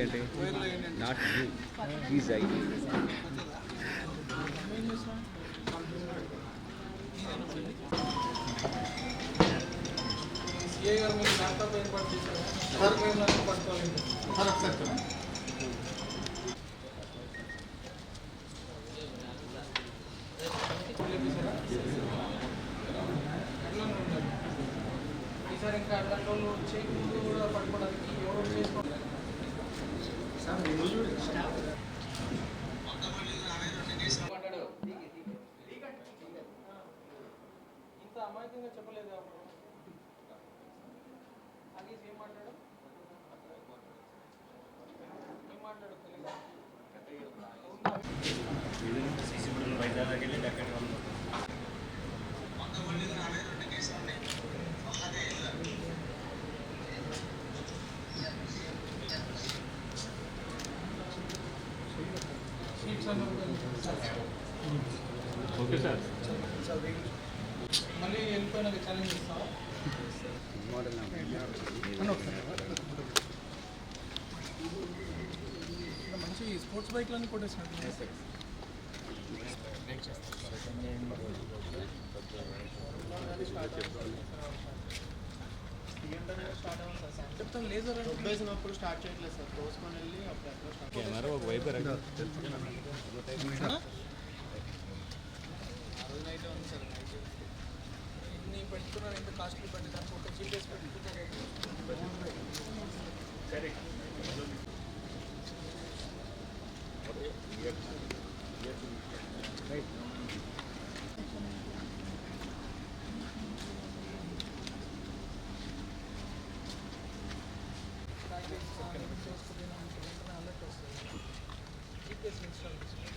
ఏంటి not you is I sir ఈసారి ఇంకా అట్లాంటి వాళ్ళు చేయకుండా కూడా పట్టుకోవడానికి ఎవరు చేసుకోండి ఇంత చెప్పలేదు అప్పుడు. అది ఏం మాట్లాడు ఏం మాట్లాడు తెలియదు సీట్స్ అన్నీ ఓకే సార్. మంచి స్పోర్ట్స్ బైక్లన్నీ కొట్టేసినట్టు చెప్తాను లేజర్ స్టార్ట్ చేయట్లేదు సార్. తోసుకొని వెళ్ళి అప్పుడు ఎక్కడ స్టార్ట్ కెమెరా ఒక వైపు పెట్టుకున్నారు ఎంత కాస్ట్లీ బండి దానికి ఒక చీప్ వేసి పెట్టుకుంటారు అలర్ట్ వస్తుంది జీపీఎస్ ఇన్స్టాల్ నెంబర్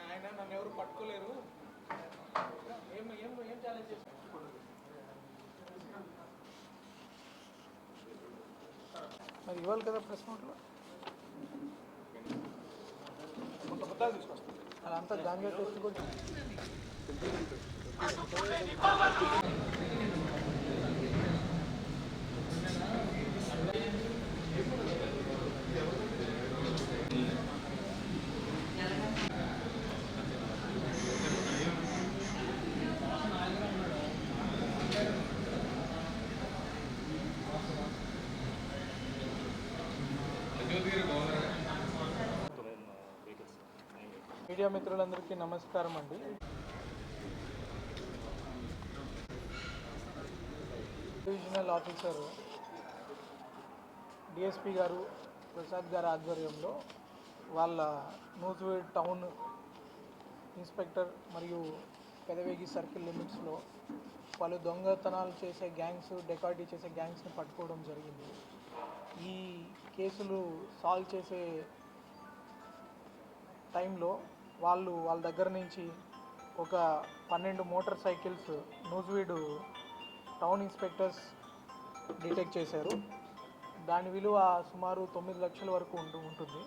ఆయన నన్ను ఎవరు పట్టుకోలేరు. ఏం ఏం ఏం ఛాలెంజ్ చేస్తున్నారు? మరి ఇవ్వాలి కదా ప్రెస్ నోట్లో కొంత కొత్తగా తీసుకొస్తాను. అదంతా మీడియా మిత్రులందరికీ నమస్కారం అండి. డివిజనల్ ఆఫీసర్ డిఎస్పి గారు ప్రసాద్ గారి ఆధ్వర్యంలో వాళ్ళ నూజివీడ్ టౌన్ ఇన్స్పెక్టర్ మరియు పెదవేగి సర్కిల్ లిమిట్స్లో పలు దొంగతనాలు చేసే గ్యాంగ్స్ డెకాయిటీ చేసే గ్యాంగ్స్ని పట్టుకోవడం జరిగింది. ఈ కేసులు సాల్వ్ చేసే టైంలో వాళ్ళు వాళ్ళ దగ్గర నుంచి ఒక పన్నెండు motorcycles Nuzvid town inspectors detect చేశారు. దాని విలువ సుమారు తొమ్మిది లక్షల వరకు ఉంటూ ఉంటుంది.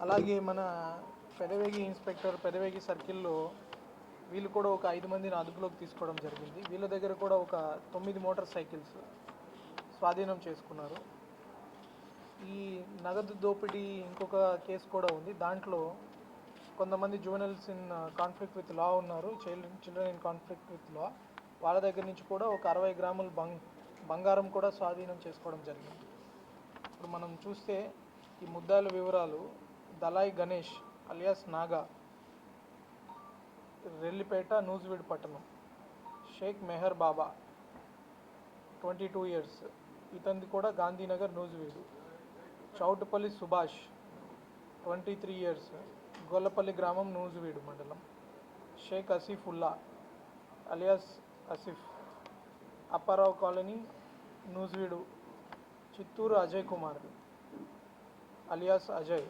అలాగే మన పెదవేగి ఇన్స్పెక్టర్ పెదవేగి సర్కిల్లో వీళ్ళు కూడా ఒక ఐదు మందిని అదుపులోకి తీసుకోవడం జరిగింది. వీళ్ళ దగ్గర కూడా ఒక తొమ్మిది మోటార్ సైకిల్స్ స్వాధీనం చేసుకున్నారు. ఈ నగదు దోపిడీ ఇంకొక కేసు కూడా ఉంది. దాంట్లో కొంతమంది juveniles in conflict with law ఉన్నారు. Child children in conflict with law వాళ్ళ దగ్గర నుంచి కూడా ఒక అరవై గ్రాముల బంగ్ బంగారం కూడా స్వాధీనం చేసుకోవడం జరిగింది. ఇప్పుడు మనం చూస్తే ఈ ముద్దాయిల వివరాలు. దలాయి గణేష్ అలియాస్ నాగా రెల్లిపేట నూజివీడ్ పట్టణం. Sheikh Meher Baba twenty two years ఇతనిది కూడా Gandhinagar Nuzvid. Choutupalli Subhash twenty three years Gollapalli గ్రామం నూజువీడు మండలం. Sheikh Asifulla alias Asif Apparao colony Nuzvid. Chittoor Ajay Kumar alias Ajay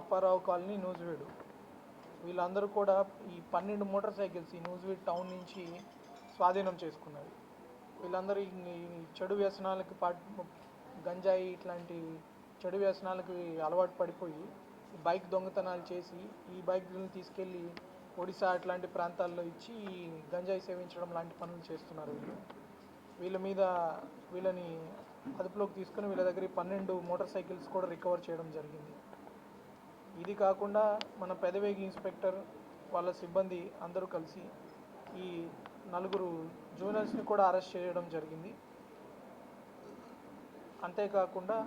Apparao colony Nuzvid. వీళ్ళందరూ కూడా ఈ పన్నెండు మోటార్ సైకిల్స్ ఈ Nuzvid town నుంచి స్వాధీనం చేసుకున్నారు వీళ్ళందరూ ఈ ఈ చెడు వ్యసనాలకి పాటు గంజాయి ఇట్లాంటి చెడు వ్యసనాలకి అలవాటు పడిపోయి బైక్ దొంగతనాలు చేసి ఈ బైక్లను తీసుకెళ్ళి ఒడిశా అట్లాంటి ప్రాంతాల్లో ఇచ్చి ఈ గంజాయి సేవించడం లాంటి పనులు చేస్తున్నారు వీళ్ళు. వీళ్ళ మీద వీళ్ళని అదుపులోకి తీసుకుని వీళ్ళ దగ్గర పన్నెండు మోటార్ సైకిల్స్ కూడా రికవర్ చేయడం జరిగింది. ఇది కాకుండా మన పెదవేగి ఇన్స్పెక్టర్ వాళ్ళ సిబ్బంది అందరూ కలిసి ఈ నలుగురు జూనియర్స్ని కూడా అరెస్ట్ చేయడం జరిగింది. అంతేకాకుండా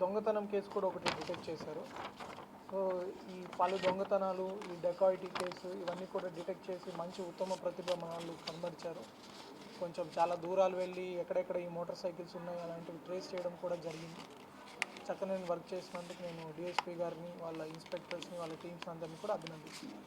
దొంగతనం కేసు కూడా ఒకటి డిటెక్ట్ చేశారు. సో ఈ పలు దొంగతనాలు ఈ డెకాయిటీ కేసు ఇవన్నీ కూడా డిటెక్ట్ చేసి మంచి ఉత్తమ ప్రతిభ మనల్ని కనబరిచారు. కొంచెం చాలా దూరాలు వెళ్ళి ఎక్కడెక్కడ ఈ మోటార్ సైకిల్స్ ఉన్నాయి అలాంటివి ట్రేస్ చేయడం కూడా జరిగింది. చక్కగా నేను వర్క్ చేసినందుకు నేను డిఎస్పీ గారిని వాళ్ళ ఇన్స్పెక్టర్స్ని వాళ్ళ టీమ్స్ అందరినీ కూడా అభినందిస్తున్నాను.